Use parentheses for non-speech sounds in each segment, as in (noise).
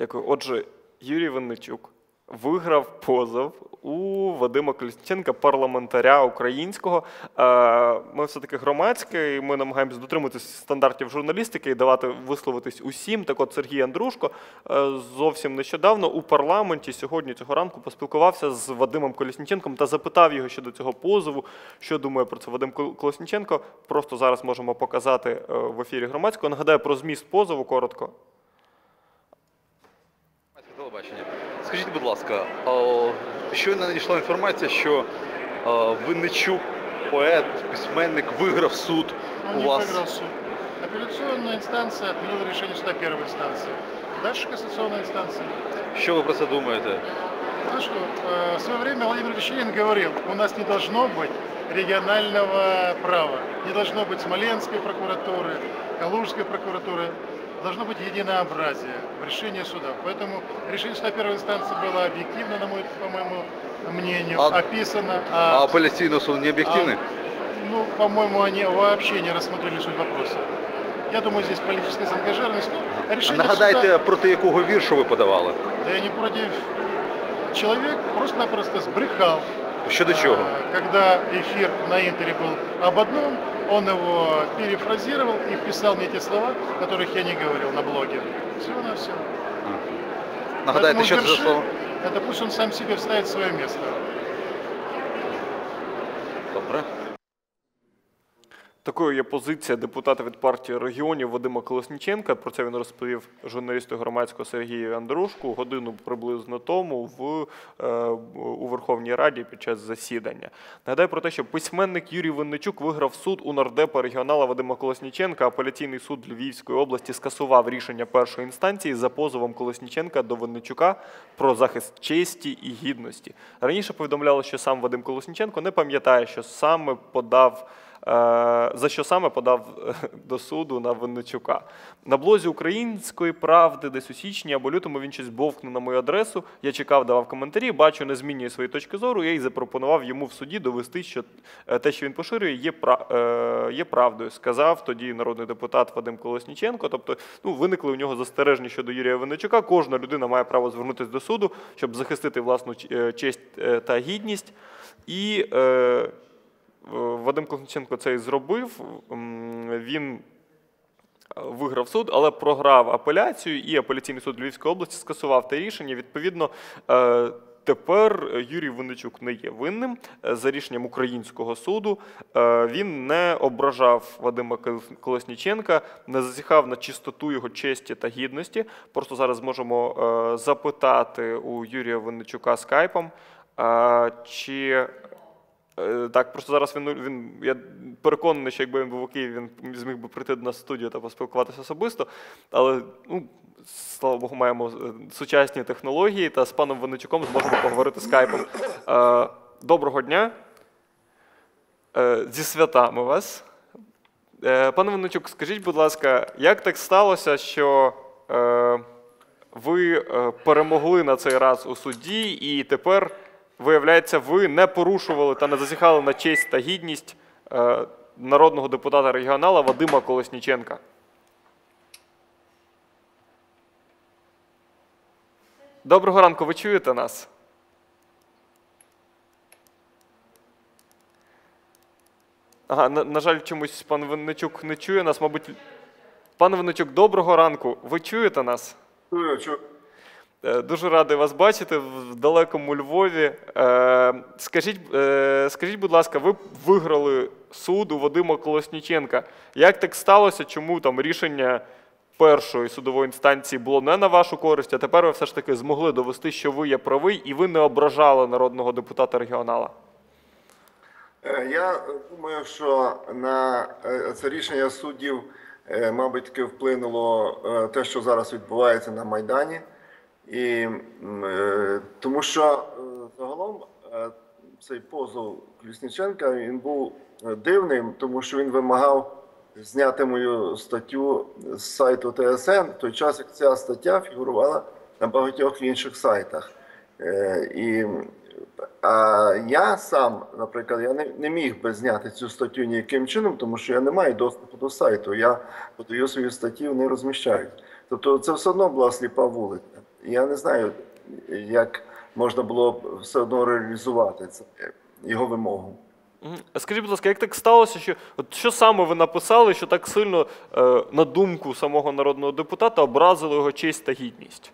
Дякую. Отже, Юрій Винничук виграв позов у Вадима Колісніченка, парламентаря українського. Е, Ми все-таки громадське, і ми намагаємося дотримуватися стандартів журналістики і давати висловитись усім. Так от Сергій Андрушко е, зовсім нещодавно у парламенті сьогодні цього ранку поспілкувався з Вадимом Колісніченком та запитав його щодо цього позову. Що думає про це Вадим Кол- Колесніченко? Просто зараз можемо показати е, в ефірі громадського. Нагадаю про зміст позову коротко. Громадське телебачення. Скажіть, будь ласка, о, щойно надійшла інформація, що о, Винничук, поет, письменник, виграв суд Он у не вас. выиграл суд. Апелляционная инстанция отменила решение суда первой инстанции. Дальше кассационная инстанция. Що ви про це думаєте? Ну что, э, в свое время Владимир Вещерин говорил, у нас не должно быть регионального права. Не должно быть Смоленской прокуратуры, Калужской прокуратуры. Должно быть единообразие в решении суда. Поэтому решение суда первой инстанции было объективно, на мой, по моему мнению, А- описано. А апеляційний суд не об'єктивний? А, ну, по-моему, они вообще не рассмотрели суть вопроса. Я думаю, здесь политическая заангажированность. Ну, А решение нагадайте, суда- проти якого віршу ви подавали? Да я не против. Человек просто-напросто сбрехал. Щодо чого? А, Когда эфир на Интере был об одном, он его перефразировал и вписал мне те слова, которых я не говорил на блоге. Всего на все. Нагадайте, що це за слово? Это пусть он сам себе вставит в свое место. Добре. Такою є позиція депутата від партії регіонів Вадима Колесніченка. Про це він розповів журналісту громадського Сергію Андрушку годину приблизно тому в, е, у Верховній Раді під час засідання. Нагадаю про те, що письменник Юрій Винничук виграв суд у нардепа регіонала Вадима Колесніченка. Апеляційний суд Львівської області скасував рішення першої інстанції за позовом Колесніченка до Винничука про захист честі і гідності. Раніше повідомляли, що сам Вадим Колесніченко не пам'ятає, що саме подав. Е, За що саме подав е, до суду на Винничука. На блозі української правди, десь у січні або лютому він щось бовкнув на мою адресу. Я чекав, давав коментарі, бачу, не змінює свої точки зору. Я й запропонував йому в суді довести, що е, те, що він поширює, є, є правдою. Сказав тоді народний депутат Вадим Колесніченко. Тобто, ну, виникли у нього застереження щодо Юрія Винничука. Кожна людина має право звернутися до суду, щоб захистити власну честь та гідність. І е, Вадим Колесніченко це і зробив. Він виграв суд, але програв апеляцію, і апеляційний суд Львівської області скасував те рішення. Відповідно, е, тепер Юрій Винничук не є винним. Е, За рішенням українського суду е, він не ображав Вадима Кол- Колесніченка, не зазіхав на чистоту його честі та гідності. Просто зараз можемо е, запитати у Юрія Винничука скайпом, е, чи Е, Так, просто зараз він, він. Я переконаний, що якби він був у Києві, він зміг би прийти до нас в студію та поспілкуватися особисто. Але, ну, слава Богу, маємо е, сучасні технології, та з паном Винничуком зможемо поговорити скайпом. Е, Доброго дня. Е, Зі святами вас. Е, Пане Винничук, скажіть, будь ласка, як так сталося, що е, ви е, перемогли на цей раз у суді, і тепер, виявляється, ви не порушували та не зазіхали на честь та гідність е, народного депутата регіонала Вадима Колесніченка? Доброго ранку, ви чуєте нас? Ага, на, на жаль, чомусь пан Винничук не чує нас, мабуть. Пане Винничук, доброго ранку. Ви чуєте нас? Е, Дуже радий вас бачити в далекому Львові. Е, Скажіть, е, скажіть, будь ласка, ви виграли суд у Вадима Колосніченка. Як так сталося? Чому там рішення першої судової інстанції було не на вашу користь, а тепер ви все ж таки змогли довести, що ви є правий і ви не ображали народного депутата регіонала? Е, Я думаю, що на е, це рішення суддів, е, мабуть, вплинуло е, те, що зараз відбувається на Майдані. І е, тому що е, загалом е, цей позов Колісніченка він був дивним, тому що він вимагав зняти мою статтю з сайту ТСН в той час, як ця стаття фігурувала на багатьох інших сайтах. І а я сам, наприклад, я не, не міг би зняти цю статтю ніяким чином, тому що я не маю доступу до сайту. Я подаю свої статті, вони розміщають. Тобто це все одно була сліпа вулиця. Я не знаю, як можна було все одно реалізувати це, його вимогу. Скажіть, будь ласка, як так сталося, що от що саме ви написали, що так сильно, е, на думку самого народного депутата, образило його честь та гідність?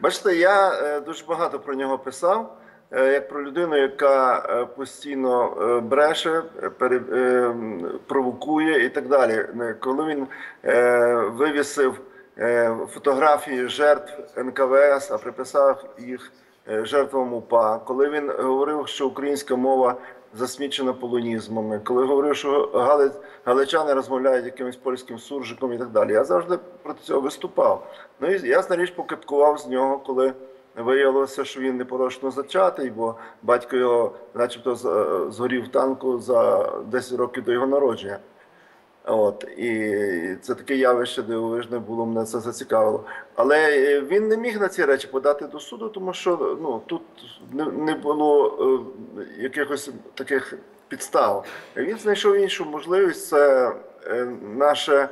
Бачите, я е, дуже багато про нього писав, е, як про людину, яка е, постійно е, бреше, е, пере, е, провокує і так далі. Е, Коли він е, вивісив е, фотографії жертв НКВС, а приписав їх е, жертвам УПА, коли він говорив, що українська мова засмічена полонізмами, коли говорив, що гали- галичани розмовляють якимось польським суржиком і так далі. Я завжди проти цього виступав. Ну і ясна річ покипкував з нього, коли виявилося, що він непорочно зачатий, бо батько його, начебто, е, згорів в танку за 10 років до його народження. От і це таке явище дивовижне було, мене це зацікавило. Але е, він не міг на ці речі подати до суду, тому що ну тут не, не було е, якихось таких підстав. Він знайшов іншу можливість. Це е, наше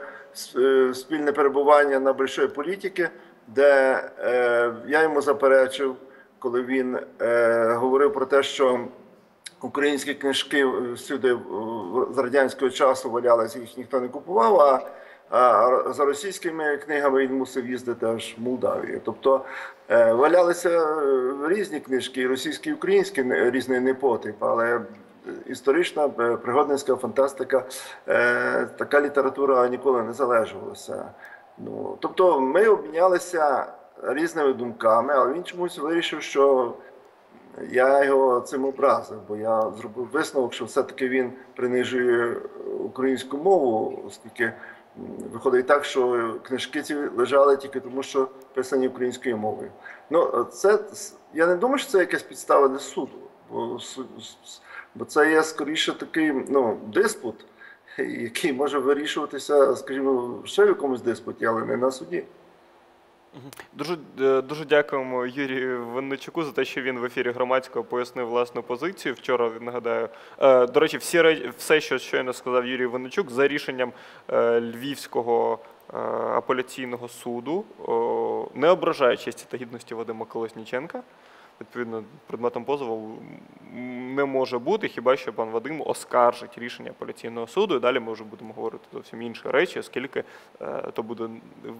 е, спільне перебування на большої політики, де е, я йому заперечив, коли він е, говорив про те, що українські книжки всюди з радянського часу валялися, їх ніхто не купував. А, а за російськими книгами він мусив їздити аж в Молдавію. Тобто е, валялися е, різні книжки, російські, і українські різний непотип, але історична е, пригодницька фантастика, е, така література ніколи не залежувалася. Ну, тобто ми обмінялися різними думками, але він чомусь вирішив, що я його цим образив, бо я зробив висновок, що все-таки він принижує українську мову, оскільки виходить так, що книжки ці лежали тільки тому, що писані українською мовою. Ну, це я не думаю, що це якась підстава для суду, бо, бо це є скоріше такий ну, диспут, (laughs) який може вирішуватися, скажімо, ще в якомусь диспуті, але не на суді. Дуже, е, дуже дякуємо Юрію Винничуку за те, що він в ефірі громадського пояснив власну позицію. Вчора нагадаю. Е, До речі, всі все, що щойно сказав Юрій Винничук, за рішенням е, Львівського апеляційного суду, не ображає честі та гідності Вадима Колесніченка. Відповідно, предметом позову не може бути, хіба що пан Вадим оскаржить рішення апеляційного суду. І далі ми вже будемо говорити зовсім інші речі, оскільки е, то буде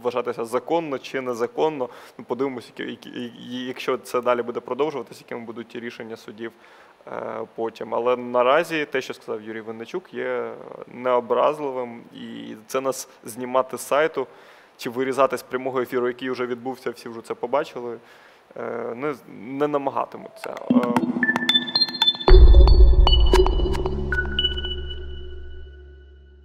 вважатися законно чи незаконно. Ну, подивимося, якщо це далі буде продовжуватися, якими будуть ті рішення судів е, потім. Але наразі те, що сказав Юрій Винничук, є необразливим, і це нас знімати з сайту чи вирізати з прямого ефіру, який вже відбувся, всі вже це побачили. Е, Не, не намагатимуться. Е,